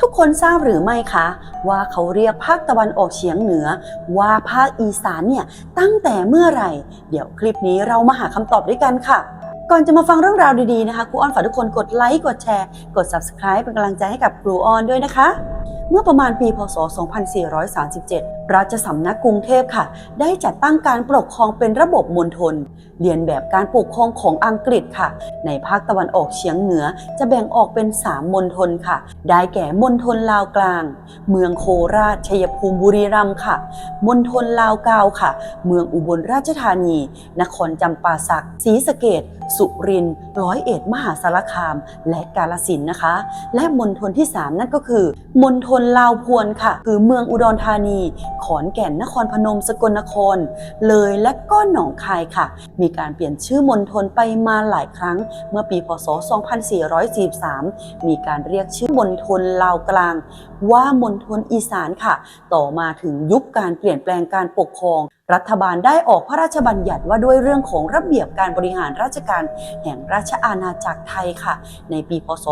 ทุกคนทราบหรือไม่คะ ว่าเขาเรียกภาคตะวันออกเฉียงเหนือ ว่าภาคอีสานเนี่ยตั้งแต่เมื่อไหร่ เดี๋ยวคลิปนี้เรามาหาคำตอบด้วยกันค่ะ ก่อนจะมาฟังเรื่องราวดีๆนะคะครูอ้อนฝากทุกคนกดไลค์กดแชร์กด subscribe เป็นกำลังใจให้กับครูอ้อนด้วยนะคะ เมื่อประมาณปีพศ 2437 ราชสำนักกรุงเทพค่ะ ได้จัดตั้งการปกครองเป็นระบบมณฑลเรียนแบบการปกครองของอังกฤษค่ะ ในภาคตะวันออกเฉียงเหนือจะแบ่งออกเป็น 3มณฑลค่ะ ได้แก่มณฑลลาวกลาง เมืองโคราช ชัยภูมิบุรีรัมย์ค่ะมณฑลลาวกาวค่ะ เมืองอุบลราชธานี นครจำปาสักศรีสะเกดสุรินทร์ร้อยเอ็ดมหาสารคาม และกาลสินนะคะ และมณฑลที่ 3 นั่นก็คือมณฑลลาวพวนค่ะ คือเมืองอุดรธานีขอนแก่น นครพนม สกลนคร เลยและก็หนองคายค่ะ มีการเปลี่ยนชื่อมณฑลไปมาหลายครั้ง เมื่อปีพศ 2443 มีการเรียกชื่อมณฑลลาวกลาง ว่ามณฑลอีสานค่ะ ต่อมาถึงยุคการเปลี่ยนแปลงการปกครอง รัฐบาลได้ออกพระราชบัญญัติว่าด้วยเรื่องของระเบียบการบริหารราชการแห่งราชอาณาจักรไทยค่ะ ในปีพศ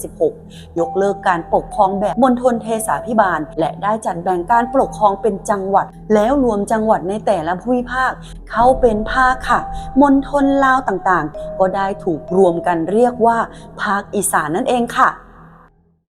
2476 ยกเลิกการปกครองแบบมณฑลเทศาพิบาล และได้จัดแบ่งการปกครองเป็นจังหวัด แล้วรวมจังหวัดในแต่ละภูมิภาค เข้าเป็นภาคค่ะมณฑลลาวต่างๆ ก็ได้ถูกรวมกันเรียกว่าภาคอีสานนั่นเองค่ะ